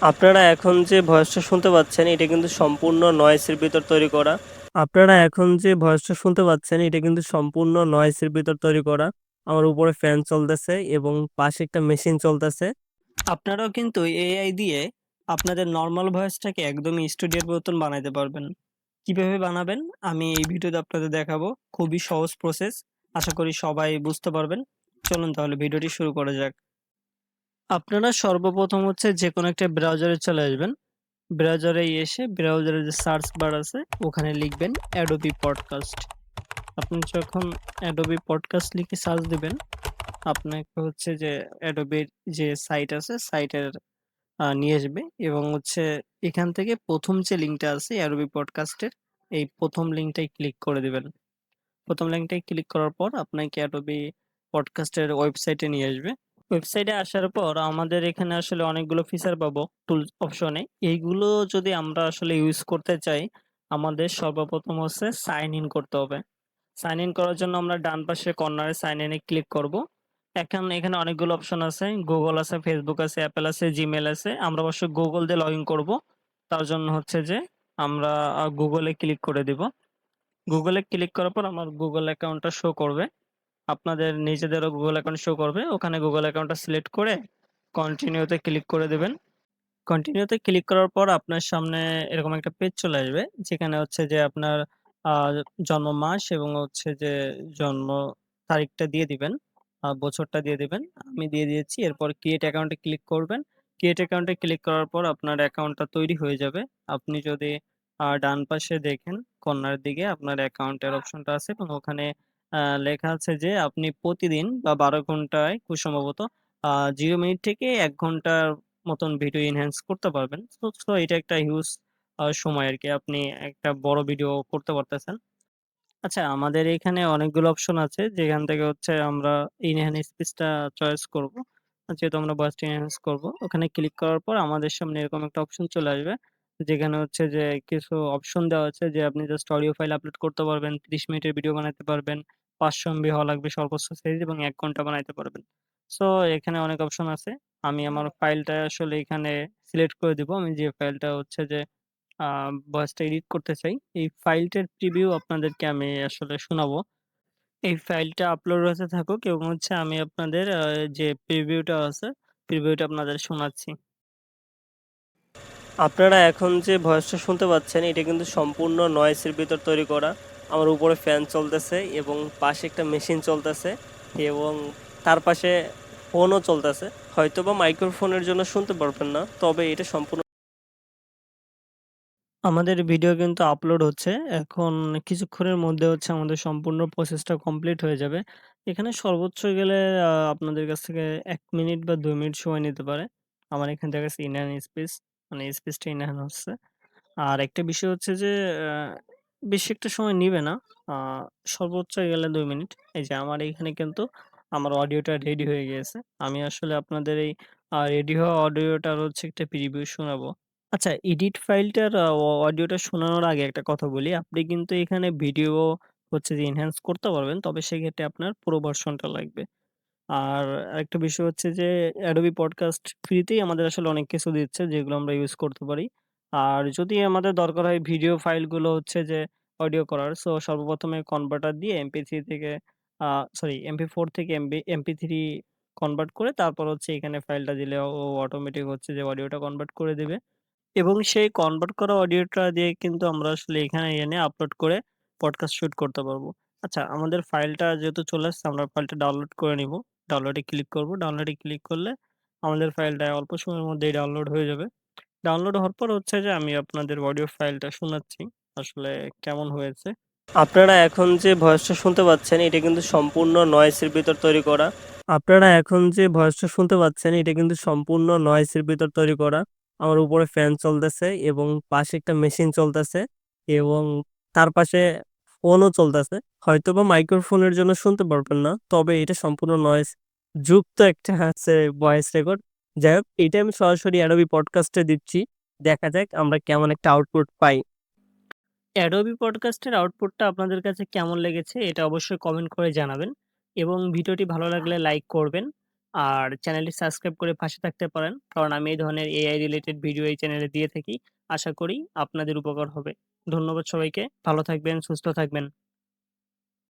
আপনারা এখন যে ভয়েসটা শুনতে পাচ্ছেন, এটা কিন্তু সম্পূর্ণ নয়েসের ভিতর তৈরি করা। আপনারা এখন যে ভয়েসটা শুনতে পাচ্ছেন, এটা কিন্তু সম্পূর্ণ নয়েসের ভিতর তৈরি করা। আমার উপরে ফ্যান চলতেছে এবং পাশে একটা মেশিন চলতেছে। আপনারাও কিন্তু এআই দিয়ে আপনাদের নরমাল ভয়েসটাকে একদমই স্টুডিওর মতন বানাইতে পারবেন। কীভাবে বানাবেন, আমি এই ভিডিওতে আপনাদের দেখাবো। খুবই সহজ প্রসেস। আশা করি সবাই বুঝতে পারবেন। চলুন তাহলে ভিডিওটি শুরু করা যাক। আপনারা সর্বপ্রথম হচ্ছে যে কোনো একটা ব্রাউজারে চলে আসবেন। ব্রাউজারে এসে ব্রাউজারে যে সার্চ বার আছে ওখানে লিখবেন অ্যাডোবি পডকাস্ট আপনি যখন অ্যাডোবি পডকাস্ট লিখে সার্চ দিবেন, আপনাকে হচ্ছে যে অ্যাডোবির যে সাইট আছে সাইটের নিয়ে আসবে এবং হচ্ছে এখান থেকে প্রথম যে লিঙ্কটা আছে অ্যাডোবি পডকাস্টের এই প্রথম লিঙ্কটায় ক্লিক করে দিবেন। ১ম লিঙ্কটায় ক্লিক করার পর আপনাকে অ্যাডোবি পডকাস্টের ওয়েবসাইটে নিয়ে আসবে। ওয়েবসাইটে আসার পর আমাদের এখানে আসলে অনেকগুলো ফিচার পাবো টুলস অপশনে। এইগুলো যদি আমরা আসলে ইউজ করতে চাই, আমাদের সর্বপ্রথম হচ্ছে সাইন ইন করতে হবে। সাইন ইন করার জন্য আমরা ডান পাশে কর্নারে সাইন ইন ক্লিক করব। এখন এখানে অনেকগুলো অপশন আছে। গুগল আছে, ফেসবুক আছে, অ্যাপেল আছে, জিমেল আছে। আমরা অবশ্য গুগল দিয়ে লগ ইন করব তার জন্য হচ্ছে যে আমরা গুগলে ক্লিক করে দিব। এ ক্লিক করার পর আমার Google অ্যাকাউন্টটা শো করবে। আপনাদের নিজেদেরও গুগল অ্যাকাউন্ট শো করবে। ওখানে গুগল অ্যাকাউন্টটা সিলেক্ট করে কন্টিনিউতে ক্লিক করে দেবেন কন্টিনিউতে ক্লিক করার পর আপনার সামনে এরকম একটা পেজ চলে আসবে। যেখানে হচ্ছে যে আপনার জন্ম মাস এবং হচ্ছে যে জন্ম তারিখটা দিয়ে দিবেন। বছরটা দিয়ে দিবেন। আমি দিয়ে দিয়েছি। এরপর ক্রিয়েট অ্যাকাউন্টে ক্লিক করবেন। ক্রিয়েট অ্যাকাউন্টে ক্লিক করার পর আপনার অ্যাকাউন্টটা তৈরি হয়ে যাবে। আপনি যদি ডান পাশে দেখেন কর্নারের দিকে আপনার অ্যাকাউন্টের অপশনটা আছে এবং ওখানে লেখা আছে যে, আপনি প্রতিদিন বা ১২ ঘন্টায় খুব সম্ভবত ০ মিনিট থেকে ১ ঘণ্টার মতন ভিডিও এনহান্স করতে পারবেন। সো সো এটা একটা হিউজ আ সময় আরকি। আপনি একটা বড় ভিডিও করতে পারতেছেন। আচ্ছা আমাদের এখানে অনেকগুলো অপশন আছে যেখান থেকে হচ্ছে আমরা এনহ্যান্স স্পিচটা চয়েস করব। যেহেতু আমরা ভয়েসটা এনহ্যান্স করব। ওখানে ক্লিক করার পর আমাদের সামনে এরকম একটা অপশন চলে আসবে। যেখানে হচ্ছে যে কিছু অপশন দেওয়া আছে যে আপনি জাস্ট অডিও ফাইল আপলোড করতে পারবেন, ৩০ মিনিটের ভিডিও বানাইতে পারবেন, ৫০০ এমবি হওয়া লাগবে সর্বোচ্চ সাইজ এবং ১ ঘণ্টা বানাইতে পারবেন। সো এখানে অনেক অপশন আছে। আমি আমার ফাইলটা আসলে এখানে সিলেক্ট করে দিব। আমি যে ফাইলটা হচ্ছে যে ভয়েসটা এডিট করতে চাই। এই ফাইলটার প্রিভিউ আপনাদেরকে আমি আসলে শোনাবো। এই ফাইলটা আপলোড হতে থাকুক এবং হচ্ছে আমি আপনাদের যে প্রিভিউটা আছে, প্রিভিউটা আপনাদের শোনাচ্ছি। আপনারা এখন যে ভয়েসটা শুনতে পাচ্ছেন, এটা কিন্তু সম্পূর্ণ নয়েসের ভিতর তৈরি করা। আমার উপরে ফ্যান চলতেছে এবং পাশে একটা মেশিন চলতেছে এবং তার পাশে ফোনও চলতেছে। হয়তোবা মাইক্রোফোনের জন্য শুনতে পারবেন না। তবে এটা সম্পূর্ণ আমাদের ভিডিও কিন্তু আপলোড হচ্ছে। এখন কিছুক্ষণের মধ্যে হচ্ছে আমাদের সম্পূর্ণ প্রসেসটা কমপ্লিট হয়ে যাবে। এখানে সর্বোচ্চ গেলে আপনাদের কাছ থেকে এক মিনিট বা ২ মিনিট সময় নিতে পারে। আমার এখানে দেখাচ্ছে ইনহ্যান্স স্পিচ মানে স্পিচটা ইনহ্যান্স হচ্ছে। আর একটা বিষয় হচ্ছে যে বেশি একটা সময় নিবে না। আ সর্বোচ্চ গেলে ২ মিনিট। এই যে আমার এইখানে কিন্তু আমার অডিওটা রেডি হয়ে গিয়েছে। আমি আসলে আপনাদের এই রেডি হওয়া অডিওটার হচ্ছে একটা প্রিভিউ শোনাবো। আচ্ছা এডিট ফাইলটার অডিওটা শোনানোর আগে একটা কথা বলি। আপনি কিন্তু এখানে ভিডিও হচ্ছে যে এনহ্যান্স করতে পারবেন। তবে সেক্ষেত্রে আপনার পুরো ভার্সনটা লাগবে। আর আরেকটা বিষয় হচ্ছে যে, Adobe Podcast ফ্রিতেই আমাদের আসলে অনেক কিছু দিচ্ছে, যেগুলো আমরা ইউজ করতে পারি। আর যদি আমাদের দরকার হয় ভিডিও ফাইলগুলো হচ্ছে যে অডিও করার সো সর্বপ্রথমে কনভার্টার দিয়ে MP3 থেকে, আ সরি MP4 থেকে এমবি MP3 কনভার্ট করে তারপর হচ্ছে এখানে ফাইলটা দিলে ও অটোমেটিক হচ্ছে যে অডিওটা কনভার্ট করে দেবে। এবং সেই কনভার্ট করা অডিওটা দিয়ে কিন্তু আমরা আসলে এখানে এনে আপলোড করে পডকাস্ট শুট করতে পারব। আচ্ছা আমাদের ফাইলটা যেহেতু চলে আসছে, আমরা ফাইলটা ডাউনলোড করে নিবো। ডাউনলোডে ক্লিক করব। ডাউনলোডে ক্লিক করলে আমাদের ফাইলটা অল্প সময়ের মধ্যেই ডাউনলোড হয়ে যাবে। ডাউনলোড হওয়ার পর হচ্ছে যে আমি আপনাদের অডিও ফাইলটা শোনাচ্ছি। আসলে কেমন হয়েছে। আপনারা এখন যে ভয়েসটা শুনতে পাচ্ছেন, এটা কিন্তু সম্পূর্ণ নয়েসের ভিতর তৈরি করা। আপনারা এখন যে ভয়েসটা শুনতে পাচ্ছেন, এটা কিন্তু সম্পূর্ণ নয়েসের ভিতর তৈরি করা। আমার উপরে ফ্যান চলতেছে এবং পাশে একটা মেশিন চলতেছে এবং তার পাশে ফোনও চলতেছে। হয়তোবা মাইক্রোফোনের জন্য শুনতে পারবেন না। তবে এটা সম্পূর্ণ নয়েজ যুক্ত একটা, হচ্ছে ভয়েস রেকর্ড। যাই হোক, এটা আমি সরাসরি অ্যাডোবি এ দিচ্ছি। দেখা যাক আমরা কেমন একটা আউটপুট পাই। অ্যাডোবি এর আউটপুটটা আপনাদের কাছে কেমন লেগেছে, এটা অবশ্যই কমেন্ট করে জানাবেন এবং ভিডিওটি ভালো লাগলে লাইক করবেন। আর চ্যানেলটি সাবস্ক্রাইব করে পাশে থাকতে পারেন। কারণ আমি এই ধরনের এআই রিলেটেড ভিডিও এই চ্যানেলে দিয়ে থাকি। আশা করি আপনাদের উপকার হবে। ধন্যবাদ সবাইকে। ভালো থাকবেন, সুস্থ থাকবেন।